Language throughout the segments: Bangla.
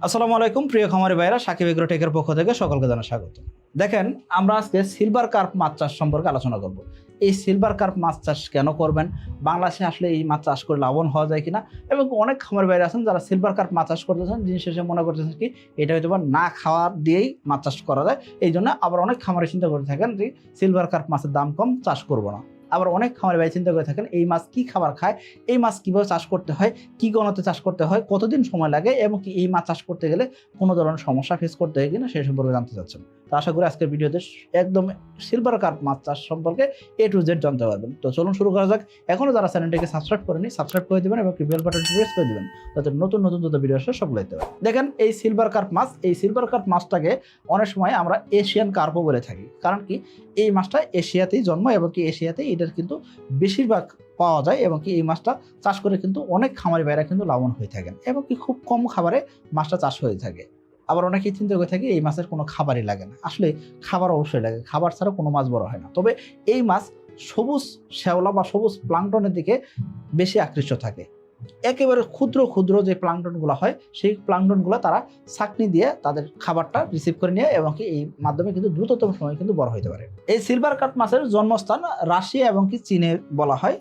আসসালামু আলাইকুম, প্রিয় খামারি ভাইরা সাকিব এগ্রো টেকের পক্ষ থেকে সকলকে জানা স্বাগত। দেখেন, আমরা আজকে সিলভার কার্প মাছ চাষ সম্পর্কে আলোচনা করব। এই সিলভার কার্প মাছ চাষ কেন করবেন? বাংলাদেশে আসলে এই মাছ চাষ করে লাভবান হওয়া যায় কিনা? এবং অনেক খামারি ভাইরা আছেন যারা সিলভার কার্প মাছ চাষ করতেছেন দিন শেষে মনে করতেছেন কি, এটা হয়তো না খাওয়ার দিয়েই মাছ চাষ করা যায়। এই জন্য আবার অনেক খামারি চিন্তা করে থাকেন যে, সিলভার কার্প মাছের দাম কম, চাষ করব না। আবার অনেক খামারি ভাই চিন্তা করে থাকেন, এই মাছ কি খাবার খায়, এই মাছ কীভাবে চাষ করতে হয়, কি গণতে চাষ করতে হয়, কতদিন সময় লাগে এবং কি এই মাছ চাষ করতে গেলে কোনো ধরনের সমস্যা ফেস করতে হয় কিনা সেই সম্পর্কে জানতে চাচ্ছেন। তো আশা করি আজকের ভিডিওতে একদম সিলভার কার্প মাছ চাষ সম্পর্কে এ টু জেড জানতে পারবেন। তো চলুন শুরু করা যাক। এখনও যারা চ্যানেলটিকে সাবস্ক্রাইব করেনি সাবস্ক্রাইব করে দেবেন এবং বেল বাটনটি প্রেস করে দেবেন, যাতে নতুন নতুন যত ভিডিও আসে সব লাইতে পারে দেখেন এই সিলভার কার্প মাছ, এই সিলভার কার্প মাছটাকে অনেক সময় আমরা এশিয়ান কার্পও বলে থাকি। কারণ কি? এই মাছটা এশিয়াতেই জন্ম এবং কি এশিয়াতেই এটার কিন্তু বেশিরভাগ পাওয়া যায় এবং কি এই মাছটা চাষ করে কিন্তু অনেক খামারি ভাইরা কিন্তু লাভবান হয়ে থাকেন এবং কি খুব কম খাবারে মাছটা চাষ হয়ে থাকে। আবার অনেকেই চিন্তা করে থাকে এই মাছের কোনো খাবারই লাগে না। আসলে খাবার অবশ্যই লাগে, খাবার ছাড়া কোনো মাছ বড় হয় না। তবে এই মাছ সবুজ শ্যাওলা বা সবুজ প্লাংটনের দিকে বেশি আকৃষ্ট থাকে। একেবারে ক্ষুদ্র ক্ষুদ্র যে প্লাংটনগুলো হয়, সেই প্লাংটনগুলো তারা ছাকনি দিয়ে তাদের খাবারটা রিসিভ করে নিয়ে এবং এই মাধ্যমে কিন্তু দ্রুততম সময় কিন্তু বড় হতে পারে। এই সিলভার কাট মাছের জন্মস্থান রাশিয়া এবং কি চীনে বলা হয়।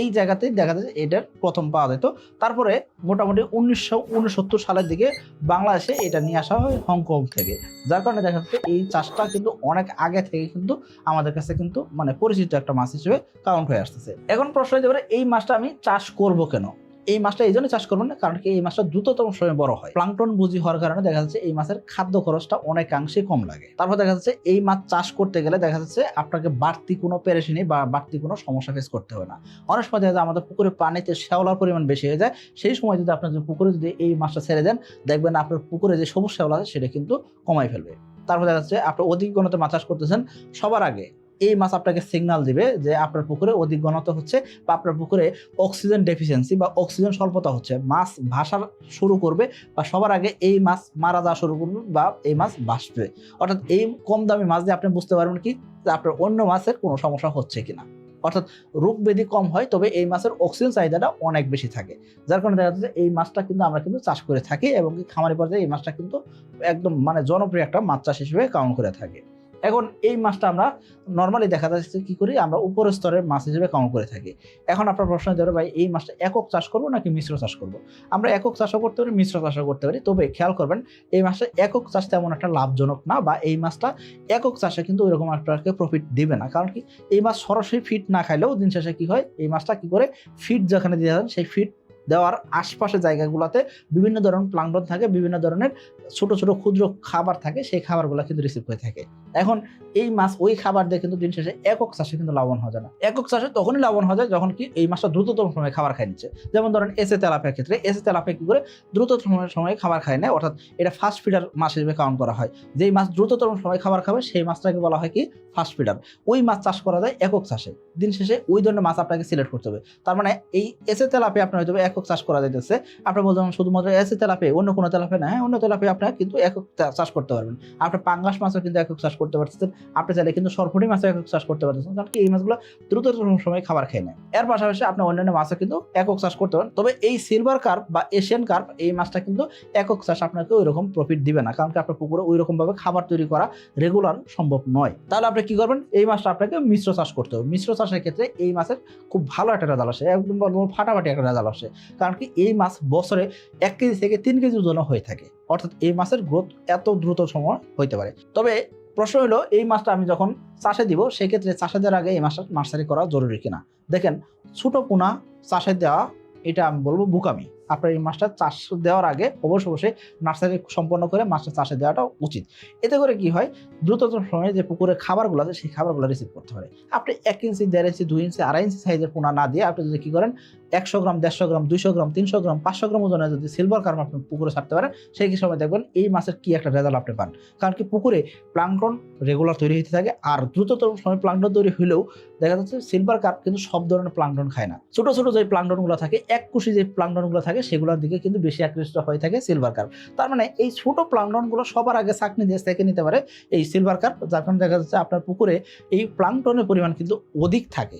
এই জায়গাতেই দেখা যাচ্ছে এটার প্রথম পাওয়া যেত তারপরে মোটামুটি উনিশশো উনসত্তর সালের দিকে বাংলাদেশে এটা নিয়ে আসা হয় হংকং থেকে। যার কারণে দেখা যাচ্ছে এই চাষটা কিন্তু অনেক আগে থেকে কিন্তু আমাদের কাছে কিন্তু মানে পরিচিত একটা মাছ হিসেবে কাউন্ট হয়ে আসতেছে। এখন প্রশ্ন হতে পারে, এই মাছটা আমি চাষ করব কেন? এই মাছটা এই জন্য চাষ করবেন না, কারণ কি এই মাছটা দ্রুততম সময়ে বড় হয়। প্লাংটন বুঝি হওয়ার কারণে দেখা যাচ্ছে এই মাছের খাদ্য খরচটা অনেকাংশে কম লাগে। তারপর দেখা যাচ্ছে এই মাছ চাষ করতে গেলে দেখা যাচ্ছে আপনাকে বাড়তি কোনো পেরেশানি বা বাড়তি কোনো সমস্যা ফেস করতে হবে না। অনেক সময় দেখা যায় আমাদের পুকুরে পানিতে শ্যাওলার পরিমাণ বেশি হয়ে যায়, সেই সময় যদি আপনার পুকুরে যদি এই মাছটা ছেড়ে দেন, দেখবেন আপনার পুকুরে যে সবুজ শ্যাওলা আছে সেটা কিন্তু কমাই ফেলবে। তারপর দেখা যাচ্ছে আপনি অধিক গণতে মাছ চাষ করতেছেন, সবার আগে এই মাছ আপনাকে সিগন্যাল দিবে যে আপনার পুকুরে অধিক ঘনত্ব হচ্ছে বা আপনার পুকুরে অক্সিজেন ডেফিসিয়েন্সি বা অক্সিজেন স্বল্পতা হচ্ছে। মাছ ভাসার শুরু করবে বা সবার আগে এই মাছ মারা যাওয়া শুরু করবে বা এই মাছ ভাসবে। অর্থাৎ এই কম দামি মাছ দিয়ে আপনি বুঝতে পারবেন কি আপনার অন্য মাছের কোনো সমস্যা হচ্ছে কিনা। অর্থাৎ রোগ ব্যাধি কম হয়, তবে এই মাছের অক্সিজেন চাহিদাটা অনেক বেশি থাকে। যার কারণে দেখা যাচ্ছে এই মাছটা কিন্তু আমরা কিন্তু চাষ করে থাকি এবং খামারি পর্যায়ে এই মাছটা কিন্তু একদম মানে জনপ্রিয় একটা মাছ চাষ হিসেবে কাউন্ট করে থাকে। এখন এই মাছটা আমরা নর্মালি দেখা যাচ্ছে কি করি, আমরা উপরের স্তরের মাছ হিসেবে কাউন্ট করে থাকি। এখন আপনার প্রশ্ন ধরো ভাই, এই মাছটা একক চাষ করব নাকি মিশ্র চাষ করব? আমরা একক চাষও করতে পারি, মিশ্র চাষও করতে পারি। তবে খেয়াল করবেন, এই মাছটা একক চাষ তেমন একটা লাভজনক না বা এই মাছটা একক চাষে কিন্তু ওইরকম আপনাকে প্রফিট দেবে না। কারণ কি, এই মাছ সরাসরি ফিট না খাইলেও দিন শেষে কি হয়, এই মাছটা কি করে ফিট যেখানে দিয়ে দেন সেই ফিট দেওয়ার আশপাশের জায়গাগুলোতে বিভিন্ন ধরনের প্লাংটন থাকে, বিভিন্ন ধরনের ছোট ছোট ক্ষুদ্র খাবার থাকে, সেই খাবারগুলো কিন্তু রিসিভ হয়ে থাকে। এখন এই মাছ, ওই খাবার দিয়ে কিন্তু দিন শেষে একক চাষে কিন্তু লাভবান যায় না। একক চাষে তখনই লাভবান হওয়া যায় যখন কি এই মাছটা দ্রুততম সময়ে খাবার খাই নিচ্ছে। যেমন ধরেন এসে তেলাপের ক্ষেত্রে এসে তেলাপে কি করে দ্রুততম সময়ে খাবার খায় নেয় অর্থাৎ এটা ফাস্ট ফিডার মাছ হিসেবে কাউন্ট করা হয়। যেই মাছ দ্রুততম সময়ে খাবার খাবে, সেই মাছটাকে বলা হয় কি ফাস্ট ফিডার ওই মাছ চাষ করা যায় একক চাষে। দিন শেষে ওই ধরনের মাছ আপনাকে সিলেক্ট করতে হবে। তার মানে এই এসে তেলাপে আপনার হয়তো একক চাষ করা যাইতেছে। আপনি বলছেন শুধুমাত্র এসে তেলাপে অন্য কোনো তেলাপে না হ্যাঁ? অন্য তেলাপে আপনার কিন্তু একক চাষ করতে পারবেন। আপনি পাঙ্গাস মাছও কিন্তু একক চাষ করতে পারতেছেন। আপনি চাইলে কিন্তু সরফুটি মাছও একক চাষ করতে পারতেছেন। কারণ কি এই মাছগুলো দ্রুততম সময় খাবার খেয়ে নেয়। এর পাশাপাশি আপনি অন্যান্য মাছও কিন্তু একক চাষ করতে পারেন। তবে এই সিলভার কার্প বা এশিয়ান কার্প এই মাছটা কিন্তু একক চাষ আপনাকে ওই রকম প্রফিট দিবে না। কারণ কি আপনার পুকুরে ওই রকম ভাবে খাবার তৈরি করা রেগুলার সম্ভব নয়। তাহলে আপনি কি করবেন? এই মাছটা আপনাকে মিশ্র চাষ করতে হবে। মিশ্র চাষের ক্ষেত্রে এই মাছের খুব ভালো একটা রেজাল্ট আসে। একদম ফাটাফাটি একটা রেজাল্ট আসে। কারণ কি এই মাছ বছরে এক কেজি থেকে তিন কেজি ওজন হয়ে থাকে। অর্থাৎ এই মাছের গ্রোথ এত দ্রুত সময় হইতে পারে। তবে প্রশ্ন হলো, এই মাছটা আমি যখন চাষে দিব, সেক্ষেত্রে চাষে দেওয়ার আগে এই মাছটা নার্সারি করা জরুরি কিনা? দেখেন, ছোট পোনা চাষে দেওয়া, এটা আমি বলব বুকামি। আপনার এই মাছটা চাষ দেওয়ার আগে অবশ্য অবশ্যই নার্সারি সম্পন্ন করে মাছটা চাষে দেওয়াটা উচিত। এতে করে কি হয়, দ্রুততম সময়ে যে পুকুরে খাবারগুলো আছে, সেই খাবারগুলো রিসিভ করতে পারে। আপনি এক ইঞ্চি দেড় ইঞ্চি দুই ইঞ্চি আড়াই ইঞ্চি সাইজের পোনা না দিয়ে আপনি যদি কি করেন একশো গ্রাম, দেড়শো গ্রাম, দুইশো গ্রাম, তিনশো গ্রাম, পাঁচশো গ্রাম ওজনে যদি সিলভার কার্প আপনি পুকুরে ছাড়তে পারেন, সেই সময় দেখবেন এই মাছের কি একটা রেজাল্ট আপনি পান। কারণ কি পুকুরে প্লাংটন রেগুলার তৈরি হতে থাকে আর দ্রুততম সময় প্লাংটন তৈরি হলেও দেখা যাচ্ছে সিলভার কার্প কিন্তু সব ধরনের প্লাংটন খায় না। ছোট ছোট যে প্লাংটনগুলো থাকে, এক কুশি যে প্লাংটনগুলো থাকে, সেগুলোর দিকে কিন্তু বেশি আকৃষ্ট হয়ে থাকে সিলভার কার্প তার মানে এই ছোট প্লাংটনগুলো সবার আগে চাকনি দিয়ে সেকে নিতে পারে এই সিলভার কার্প যার কারণে দেখা যাচ্ছে আপনার পুকুরে এই প্লাংটনের পরিমাণ কিন্তু অধিক থাকে।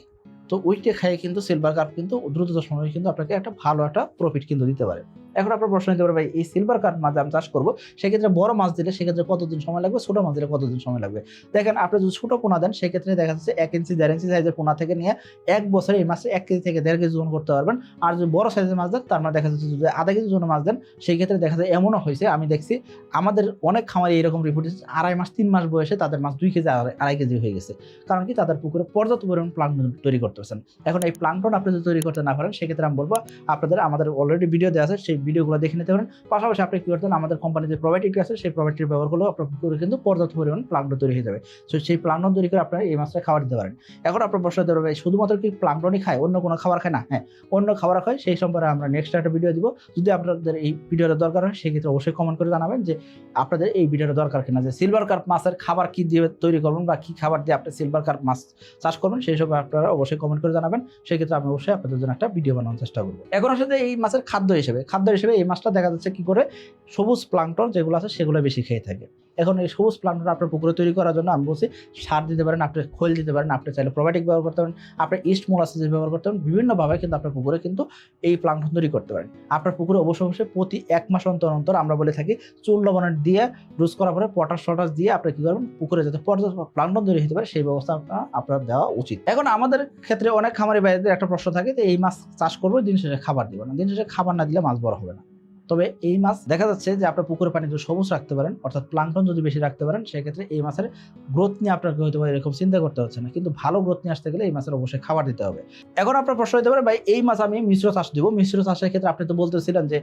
তো ওইটা খাইয়ে কিন্তু সিলভার কার্প কিন্তু দ্রুত সময়ে কিন্তু আপনাকে একটা ভালো একটা প্রফিট কিন্তু দিতে পারে। এখন আপনার প্রশ্ন নিতে পারে, ভাই, এই সিলভার কার্প মাছ আমি চাষ করব, সেক্ষেত্রে বড় মাছ দিলে সেক্ষেত্রে কতদিন সময় লাগবে, ছোট মাছ দিলে কতদিন সময় লাগবে? দেখেন, আপনি যদি ছোট পোনা দেন, সেক্ষেত্রে দেখা যাচ্ছে এক ইঞ্চি দেড় ইঞ্চি সাইজের পোনা থেকে নিয়ে এক বছরে এই মাছে এক কেজি থেকে দেড় কেজি ওজন করতে পারবেন। আর যদি বড় সাইজের মাছ দেন, তার মানে দেখা যাচ্ছে যদি আধা কেজি ওজনের মাছ দেন সেই ক্ষেত্রে দেখা যায় এমনও হয়েছে, আমি দেখছি আমাদের অনেক খামারে এরকম রিপোর্ট আড়াই মাস, তিন মাস বয়সে তাদের মাছ দুই কেজি, আড়াই- কেজি হয়ে গেছে। কারণ কি? তাদের পুকুরে পর্যাপ্ত পরিমাণ প্লান্টন তৈরি করতে পারছেন এখন এই প্লান্টন আপনি যদি তৈরি করতে না পারেন, সেক্ষেত্রে আমি বলব আপনাদের, আমাদের অলরেডি ভিডিও দেওয়া আছে, সেই ভিডিওগুলো দেখে নিতে পারেন। পাশাপাশি আপনি কি করতেন, আমাদের কোম্পানির যে প্রোবায়োটিক আছে, সেই প্রোবায়োটিক ব্যবহার আপনার পুকুরে কিন্তু পর্যাপ্ত পরিমাণ প্লান্টন তৈরি হয়ে যাবে। সো সেই প্লান্টন তৈরি করে আপনারা এই মাছটা খাবার দিতে পারেন। এখন আপনার প্রশ্ন হতে পারবে শুধুমাত্র কি প্লান্টনই খায়? অন্য কোনো খাবার খায় না? হ্যাঁ অন্য খাবার খায়। সেই সম্পর্কে আমরা নেক্সট একটা ভিডিও দিব। যদি আপনাদের এই ভিডিওটা দরকার হয়, সেক্ষেত্রে অবশ্যই কমেন্ট করে জানাবেন যে, আপনাদের এই ভিডিওটা দরকার কিনা? যে সিলভার কার্প মাছের খাবার কি দিয়ে তৈরি করবেন বা কি খাবার দিয়ে আপনি সিলভার কার্প মাছ চাষ করবেন? সেই সব আপনারা অবশ্যই কমেন্ট করে জানাবেন। সেক্ষেত্রে আমি অবশ্যই আপনাদের জন্য একটা ভিডিও বানানোর চেষ্টা করব। এখন আসলে এই মাছের খাদ্য হিসেবে, খাদ্য হিসেবে এই মাছটা দেখা যাচ্ছে কি করে? সবুজ প্লাঙ্কটন যেগুলো আছে সেগুলো বেশি খেয়ে থাকে। এখন এই সবুজ প্লান্টন আপনার পুকুরে তৈরি করার জন্য আমি বলছি, সার দিতে পারেন, আপনি খোল দিতে পারেন, আপনি চাইলে প্রোবায়োটিক ব্যবহার করতে পারেন আপনার ইস্ট মোলাসিস ব্যবহার করতে পারেন, বিভিন্নভাবে কিন্তু আপনার পুকুরে কিন্তু এই প্লান্টন তৈরি করতে পারেন। আপনার পুকুরে অবশ্যই অবশ্যই প্রতি এক মাস অন্তর অন্তর আমরা বলে থাকি, চুল লবণের দিয়ে রুজ করার পরে পটাশ টটাশ দিয়ে আপনি কি করবেন, পুকুরে যাতে পর্যাপ্ত প্লান্টন তৈরি হতে পারে, সেই ব্যবস্থা আপনার দেওয়া উচিত। এখন আমাদের ক্ষেত্রে অনেক খামারি বাইরেদের একটা প্রশ্ন থাকে যে, এই মাছ চাষ করব, দিন শেষে খাবার দিব না। দিন শেষে খাবার না দিলে মাছ বড় হবে না। তবে এই মাছ দেখা যাচ্ছে যে আপনার পুকুরের পানি যদি সবুজ রাখতে পারেন, অর্থাৎ প্লান্টন যদি বেশি রাখতে পারেন, সেক্ষেত্রে এই মাছের গ্রোথ নিয়ে আপনাকে হয়তো এরকম চিন্তা করতে হচ্ছে না। কিন্তু ভালো গ্রোথ নিয়ে আসতে গেলে এই মাছের অবশ্যই খাবার দিতে হবে। এখন আপনার প্রশ্ন হতে পারে, ভাই, এই মাছ আমি মিশ্র চাষ দিব? মিশ্র চাষের ক্ষেত্রে আপনি তো বলতেছিলেন যে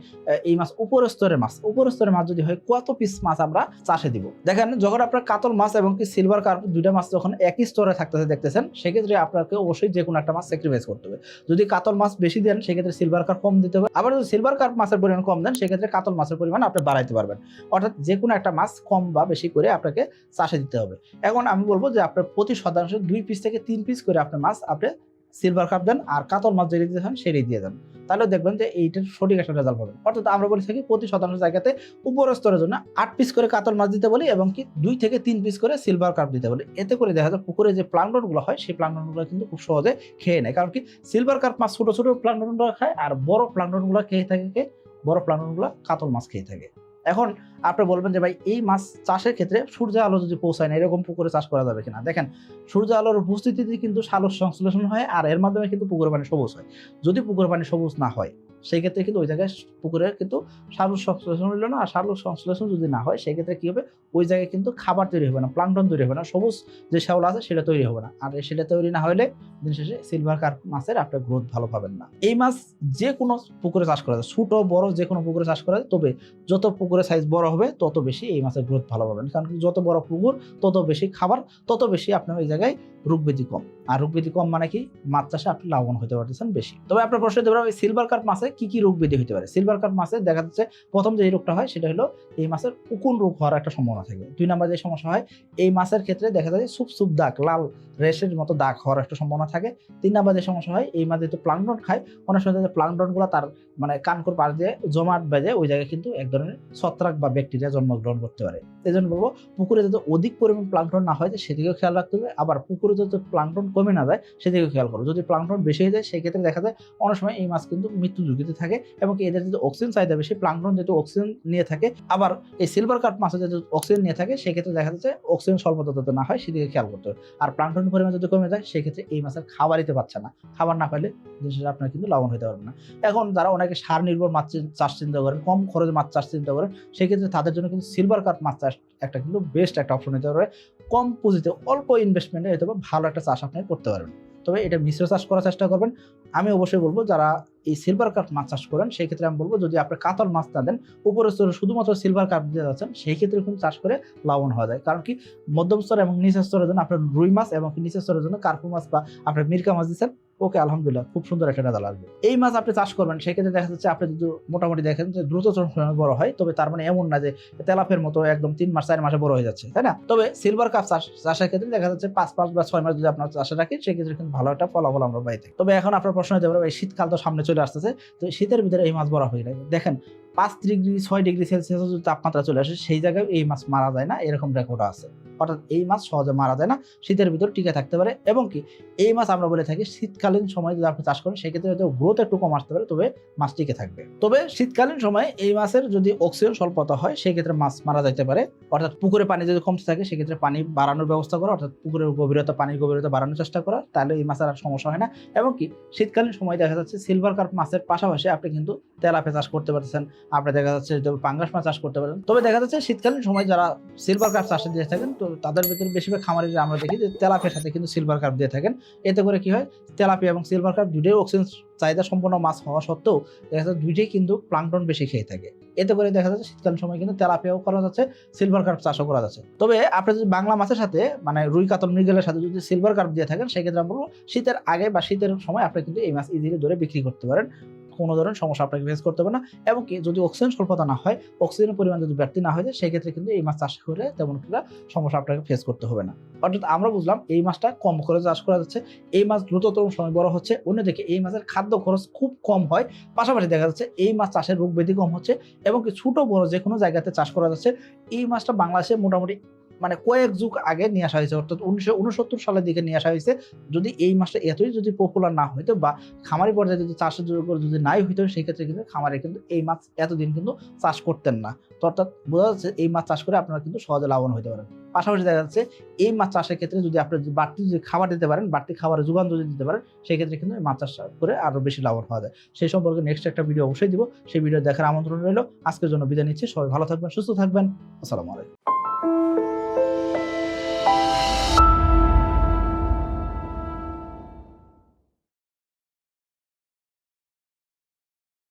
এই মাছ উপর স্তরের মাছ। উপর স্তরের মাছ যদি হয়, কত পিস মাছ আমরা চাষে দিব? দেখেন, যখন আপনার কাতল মাছ এবং কি সিলভার কার্প দুইটা মাছ যখন একই স্তরে থাকতেছে, দেখতেছেন, সেক্ষেত্রে আপনাকে অবশ্যই যে কোনো একটা মাছ স্যাক্রিফাইস করতে হবে। যদি কাতল মাছ বেশি দেন, সেক্ষেত্রে সিলভার কার্প কম দিতে হবে। আবার যদি সিলভার কার্প মাছের পরিমাণ কম দেন সেক্ষেত্রে কাতল মাছের পরিমাণ আপনি বাড়াইতে পারবেন। অর্থাৎ যে কোনো একটা মাছ কম বা বেশি করে আপনাকে চাষে দিতে হবে। এখন আমি বলব যে আপনার প্রতি শতাংশ দুই পিস থেকে তিন পিস করে আপনার মাছ আপনি সিলভার কাপ দেন আর কাতল মাছ যেটি দিতে চান সেটাই দিয়ে দেন। তাহলে দেখবেন যে এইটার সঠিক একটা রেজাল্ট পাবেন অর্থাৎ আমরা বলে থাকি প্রতি শতাংশ জায়গাতে উপর স্তরের জন্য আট পিস করে কাতল মাছ দিতে বলি এবং কি দুই থেকে তিন পিস করে সিলভার কাপ দিতে বলি। এতে করে দেখা যায় পুকুরে যে প্লান্টনগুলো হয়, সেই প্লান্টনগুলো কিন্তু খুব সহজে খেয়ে নেয়। কারণ কি সিলভার কাপ মাছ ছোট ছোট প্লান্টনগুলো খায় আর বড় প্লান্টনগুলো খেয়ে থাকে? বড় প্লানগুলো কাতল মাছ খেয়ে থাকে। এখন আপনি বলবেন যে, ভাই, এই মাছ চাষের ক্ষেত্রে সূর্য আলো যদি পৌঁছায় না, এরকম পুকুরে চাষ করা যাবে কিনা? দেখেন, সূর্য আলোর উপস্থিতিতে কিন্তু সালোর সংশ্লেষণ হয় আর এর মাধ্যমে কিন্তু পুকুরের পানি সবুজ হয়। যদি পুকুরের পানি সবুজ না হয় সেই ক্ষেত্রে কিন্তু ওই জায়গায় পুকুরের কিন্তু সালোর সংশ্লেষণ হইল না, আর সালোর সংশ্লেষণ যদি না হয়, সেই ক্ষেত্রে কি হবে? ওই জায়গায় কিন্তু খাবার তৈরি হবে না প্লান্টন তৈরি হবে না, সবুজ যে শ্যাওলা আছে সেটা তৈরি হবে না। আর সেটা তৈরি না হলে দিন শেষে সিলভার কার্প মাছের আপনার গ্রোথ ভালো পাবেন না। এই মাছ যে কোনো পুকুরে চাষ করা যায়, ছোট, বড় যে কোনো পুকুরে চাষ করা যায়, তবে যত পুকুরের সাইজ বড় হবে, তত বেশি এই মাছের গ্রোথ ভালো পাবেন। কারণ যত বড় পুকুর, তত বেশি খাবার, তত বেশি আপনার ওই জায়গায় রোগ ব্যাধি কম। আর রোগ ব্যাধি কম মানে কি? মাছ চাষে আপনি লাভবান হতে পারতেছেন বেশি। তবে আপনার প্রশ্ন হতে ওই সিলভার কার্প মাছে কি কি রোগ ব্যাধি হতে পারে? সিলভার কার্প মাছে দেখা যাচ্ছে প্রথম যে রোগটা হয় সেটা হলো এই মাছের উকুন রোগ হওয়ার একটা সম্ভাবনা থাকে। দুই নাম্বার যে সমস্যা হয়, এই মাছের ক্ষেত্রে দেখা যায় সুপ সুপ দাগ, লাল রেশের মতো দাগ হওয়ার একটা সম্ভাবনা থাকে। তিন নাম্বার যে সমস্যা হয়, এই মাছ যেহেতু প্লান্টন খায়, অনেক সময় যে প্লান্টনগুলো তার মানে কানকর পাশ দিয়ে জমাট বেজে ওই জায়গায় কিন্তু এক ধরনের ছত্রাক বা ব্যাকটেরিয়া জন্মগ্রহণ করতে পারে। এই জন্য বলব, পুকুরে যাতে অধিক পরিমাণ প্লান্টন না হয়, সেদিকেও খেয়াল রাখতে হবে। আবার পুকুরে যাতে প্লান্টন কমে না যায়, সেদিকেও খেয়াল করো। যদি প্লান্টন বেশি হয়ে যায়, সেক্ষেত্রে দেখা যায় অনেক সময় এই মাছ কিন্তু মৃত্যু ঝুঁকিতে থাকে এবং এদের যদি অক্সিজেন চাহিদা বেশি প্লান্টন যেহেতু অক্সিজেন নিয়ে থাকে, আবার এই সিলভার কার্প মাছে যদি অক্সিজেন নিয়ে থাকে, সেক্ষেত্রে দেখা যাচ্ছে অক্সিজেন স্বল্পতা যাতে না হয় সেদিকে খেয়াল করতে হবে। আর প্লান্টন পরিমাণ যদি কমে যায়, সেক্ষেত্রে এই মাছের খাবার দিতে পারছে না। খাবার না পাইলে শেষে আপনার কিন্তু লাভবান হতে পারবে না। এখন যারা অনেকে সার নির্ভর মাছ চাষ চিন্তা করেন, কম খরচে মাছ চাষ চিন্তা করেন, সেক্ষেত্রে তাদের জন্য কিন্তু সিলভার কার্প মাছ চাষ একটা কিন্তু বেস্ট একটা অপশন হতে পারে। কম পুঁজিতে অল্প ইনভেস্টমেন্টে বা ভালো একটা চাষ আপনি করতে পারবেন। তবে এটা মিশ্র চাষ করার চেষ্টা করবেন। আমি অবশ্যই বলব, যারা এই সিলভার কার্প মাছ চাষ করেন, সেই ক্ষেত্রে আমি বলব, যদি আপনি কাতল মাছ না দেন, উপরের স্তরে শুধুমাত্র সিলভার কার্প দিয়ে যাচ্ছেন, সেই ক্ষেত্রে কিন্তু চাষ করে লাভবান হওয়া যায়। কারণ কি, মধ্যম স্তর এবং নিচের স্তরের জন্য আপনার রুই মাছ এবং নিচের স্তরের জন্য কার্পু মাছ বা আপনার মির্কা মাছ দিচ্ছেন ওকে, আলহামদুলিল্লাহ, খুব সুন্দর একটা রেজাল্ট আসবে। এই মাছ আপনি চাষ করবেন, সেক্ষেত্রে দেখা যাচ্ছে আপনি যদি মোটামুটি দেখেন যে দ্রুত বড় হয়, তবে তার মানে এমন না যে তেলাপের মতো একদম তিন মাস, চার মাসে বড় হয়ে যাচ্ছে, তাই না? তবে সিলভার কাপ চাষ, চাষের ক্ষেত্রে দেখা যাচ্ছে পাঁচ পাঁচ বা ছয় মাস যদি আপনার চাষে রাখেন, সেক্ষেত্রে কিন্তু ভালো একটা ফলাফল আমরা পাই তবে এখন আপনার প্রশ্ন হতে পারে শীতকাল তো সামনে চলে আসতেছে, তো শীতের ভিতরে এই মাছ বড় হয়ে যায় দেখেন পাঁচ ডিগ্রি, ছয় ডিগ্রি সেলসিয়াস যদি তাপমাত্রা চলে আসে, সেই জায়গায় এই মাছ মারা যায় না, এরকম রেকর্ড আছে। অর্থাৎ এই মাছ সহজে মারা যায় না, শীতের ভিতর টিকে থাকতে পারে এবং কি এই মাছ আমরা বলে থাকি শীতকালীন সময় যদি আপনি চাষ করেন, সেক্ষেত্রে হয়তো গ্রোথ একটু কম আসতে পারে, তবে মাছ টিকে থাকবে। তবে শীতকালীন সময় এই মাছের যদি অক্সিজেন স্বল্পতা হয়, সেক্ষেত্রে মাছ মারা যাইতে পারে। অর্থাৎ পুকুরে পানি যদি কমতে থাকে, সেক্ষেত্রে পানি বাড়ানোর ব্যবস্থা করা, অর্থাৎ পুকুরের গভীরতা, পানির গভীরতা বাড়ানোর চেষ্টা করা, তাহলে এই মাছের আর সমস্যা হয় না। এবং কি শীতকালীন সময় দেখা যাচ্ছে সিলভার কার্প মাছের পাশাপাশি আপনি কিন্তু তেলাপে চাষ করতে পারতেছেন। আপনি দেখা যাচ্ছে পাঙ্গাস মাছ চাষ করতে পারেন। তবে দেখা যাচ্ছে শীতকালীন সময় যারা সিলভার কার্প চাষে দিয়ে থাকেন, তো তাদের ভিতরে বেশিরভাগ খামারিরা আমরা দেখি যে তেলাপিয়ার সাথে কিন্তু সিলভার কার্প দিয়ে থাকেন। এতে করে কি হয়? তেলাপিয়া এবং সিলভার কার্প দুটোই অক্সিজেন চাহিদা সম্পন্ন মাছ হওয়া সত্ত্বেও দেখা যাচ্ছে দুইটাই কিন্তু প্লাংটন বেশি খেয়ে থাকে। এতে করে দেখা যাচ্ছে শীতকালীন সময় কিন্তু তেলাপিয়াও করা যাচ্ছে সিলভার কার্প চাষও করা যাচ্ছে। তবে আপনি যদি বাংলা মাছের সাথে মানে রুই, কাতল, মৃগেলের সাথে যদি সিলভার কার্প দিয়ে থাকেন, সেক্ষেত্রে আমরা বলব শীতের আগে বা শীতের সময় আপনি কিন্তু এই মাছ ইজিলি ধরে বিক্রি করতে পারেন। কোনো ধরনের সমস্যা আপনাকে ফেস করতে হবে না। এবং কি যদি অক্সিজেন স্বল্পতা না হয় অক্সিজেনের পরিমাণ যদি ব্যক্তি না হয়ে সেক্ষেত্রে কিন্তু এই মাছ চাষ করে তেমন একটা সমস্যা আপনাকে ফেস করতে হবে না। অর্থাৎ আমরা বুঝলাম এই মাছটা কম করে চাষ করা যাচ্ছে। এই মাছ দ্রুততম সময় বড় হচ্ছে। অন্যদিকে এই মাছের খাদ্য খরচ খুব কম হয়। পাশাপাশি দেখা যাচ্ছে এই মাছ চাষের রোগ ব্যাধি কম হচ্ছে। এবং কি ছোট বড় যে কোনো জায়গাতে চাষ করা যাচ্ছে। এই মাছটা বাংলাদেশে মোটামুটি মানে কয়েক যুগ আগে নিয়ে আসা হয়েছে, অর্থাৎ উনিশশো উনসত্তর সালের দিকে নিয়ে আসা হয়েছে। যদি এই মাছটা এতই যদি পপুলার না হইতো বা খামারি পর্যায়ে যদি চাষের যোগ্য যদি নাই হইতো সেই ক্ষেত্রে কিন্তু খামারে কিন্তু এই মাছ এতদিন কিন্তু চাষ করতেন না। তো অর্থাৎ বোঝা যাচ্ছে এই মাছ চাষ করে আপনারা কিন্তু সহজে লাভবান হতে পারেন। পাশাপাশি দেখা যাচ্ছে এই মাছ চাষের ক্ষেত্রে যদি আপনি বাড়তি যদি খাবার দিতে পারেন, বাড়তি খাবারের যোগান যদি দিতে পারেন সেই ক্ষেত্রে কিন্তু মাছ চাষ করে আরও বেশি লাভবান হওয়া যায়। সেই সম্পর্কে নেক্সট একটা ভিডিও অবশ্যই দিব। সেই ভিডিও দেখার আমন্ত্রণ রইল। আজকের জন্য বিদায় নিচ্ছি। সবাই ভালো থাকবেন, সুস্থ থাকবেন। আসসালামু আলাইকুম।